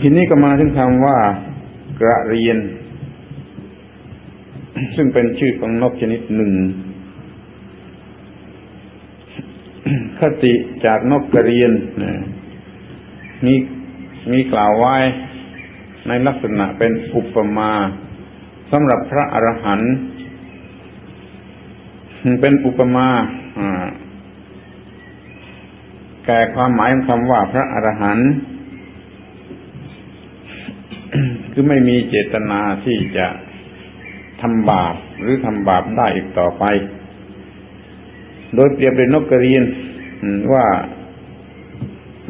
ทีนี้ก็มาถึงคำว่ากระเรียน ซึ่งเป็นชื่อของนกชนิดหนึ่ง คติจากนกกระเรียนนะมีมีกล่าวไว้ในลักษณะเป็นอุปมาสำหรับพระอรหันต์เป็นอุปมาแก่ความหมายของคำว่าพระอรหันต์ คือไม่มีเจตนาที่จะทำบาปหรือทำบาปได้อีกต่อไป โดยเปรียบเป็นนกกระเรียนว่า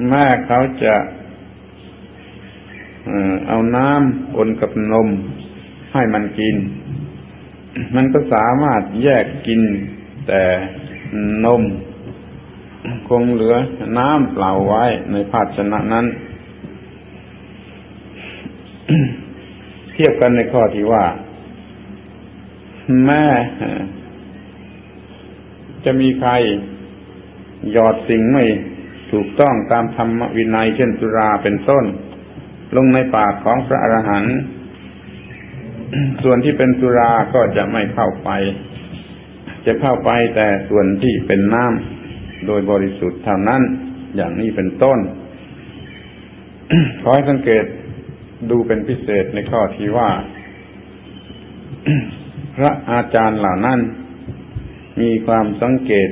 แม่เขาจะเอาน้ำปนกับนมให้มันกิน มันก็สามารถแยกกินแต่นม คงเหลือน้ำเปล่าไว้ในภาชนะนั้น เทียบกันในข้อที่ว่า แม่จะมีใครหยอดสิ่งไม่ถูกต้องตามธรรมวินัยเช่นสุราเป็นต้น ลงในปากของพระอรหันต์ส่วนที่เป็นสุราก็จะไม่เข้าไป จะเข้าไปแต่ส่วนที่เป็นน้ำโดยบริสุทธิ์เท่านั้น อย่างนี้เป็นต้น ขอให้สังเกต ดูเป็นพิเศษในข้อที่ว่า พระอาจารย์เหล่านั้น มีความสังเกต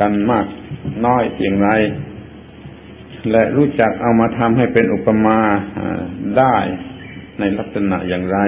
กันมากน้อยเพียงไร และรู้จักเอามาทำให้เป็นอุปมาได้ในลักษณะอย่างไร